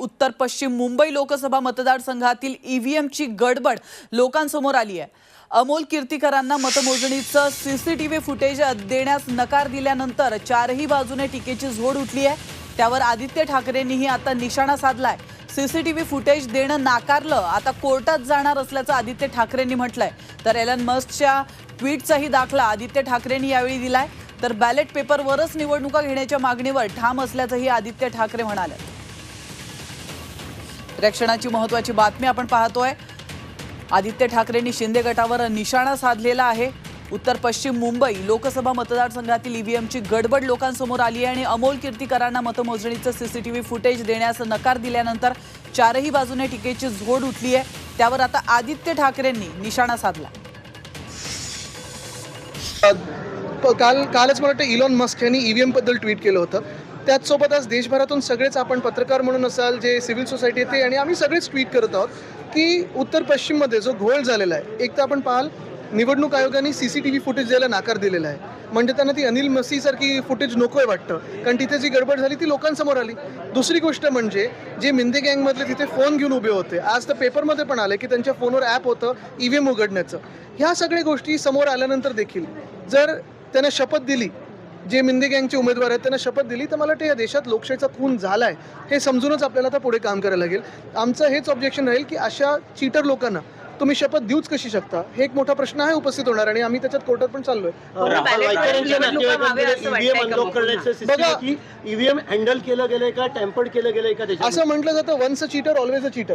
उत्तर पश्चिम मुंबई लोकसभा मतदारसंघातील ईव्हीएमची गडबड लोकांसमोर आली आहे. अमोल कीर्तीकरांना मतमोजणीचं सीसीटीव्ही फुटेज देण्यास नकार दिल्यानंतर चारही बाजूने टीकेची झोड उठली आहे. त्यावर आदित्य ठाकरेंनीही आता निशाणा साधलाय. सीसीटीव्ही फुटेज देणं नाकारलं आता कोर्टात जाणार असल्याचं आदित्य ठाकरेंनी म्हटलंय. तर एलन मस्कच्या ट्विटचाही दाखला आदित्य ठाकरेंनी यावेळी दिलाय. तर बॅलेट पेपरवरच निवडणुका घेण्याच्या मागणीवर ठाम असल्याचंही आदित्य ठाकरे म्हणाले. रक्षणाची महत्वाची बातमी आपण पाहतोय. आदित्य ठाकरेंनी शिंदे गटावर निशाणा साधलेला आहे. उत्तर पश्चिम मुंबई लोकसभा मतदारसंघातील ईव्हीएमची गडबड लोकांसमोर आली आहे आणि अमोल कीर्तीकरांना मतमोजणीचं सीसीटीव्ही फुटेज देण्यास नकार दिल्यानंतर चारही बाजूने टीकेची झोड उठली आहे. त्यावर आता आदित्य ठाकरेंनी निशाणा साधला. काल कालच मला वाटतं इलॉन मस्क यांनी ईव्हीएमबद्दल ट्विट केलं होतं. त्याचसोबतच आज देशभरातून सगळेच आपण पत्रकार म्हणून असाल जे सिव्हिल सोसायटी येते आणि आम्ही सगळेच ट्विट करत आहोत की उत्तर पश्चिममध्ये जो घोळ झालेला आहे एक तर आपण पाहाल निवडणूक आयोगाने C C T V footage द्यायला नाकार दिलेला आहे. म्हणजे त्यांना ती अनिल मसीसारखी फुटेज नको आहे वाटतं कारण तिथे जी गडबड झाली ती लोकांसमोर आली. दुसरी गोष्ट म्हणजे जे मिंदे गँगमधले तिथे फोन घेऊन उभे होते आज तर पेपरमध्ये पण आले की त्यांच्या फोनवर ॲप होतं ई व्ही एम उघडण्याचं. ह्या सगळ्या गोष्टी समोर आल्यानंतर देखील जर त्यांना शपथ दिली जे मिंदे गँगचे उमेदवार आहेत त्यांना शपथ दिली तर मला वाटतं या देशात लोकशाहीचा खून झाला आहे हे समजूनच आपल्याला आता पुढे काम करायला लागेल. आमचं हेच ऑब्जेक्शन राहील की अशा चीटर लोकांना तुम्ही शपथ देऊच कशी शकता? हे एक मोठा प्रश्न आहे उपस्थित होणार आणि आम्ही त्याच्यात कोर्टात पण चाललोय. करण्याचं बघा. ईव्हीएम हँडल केलं गेलंय का टेम्पर्ड केलं गेलंय का असं म्हटलं जातं once a cheater always a cheater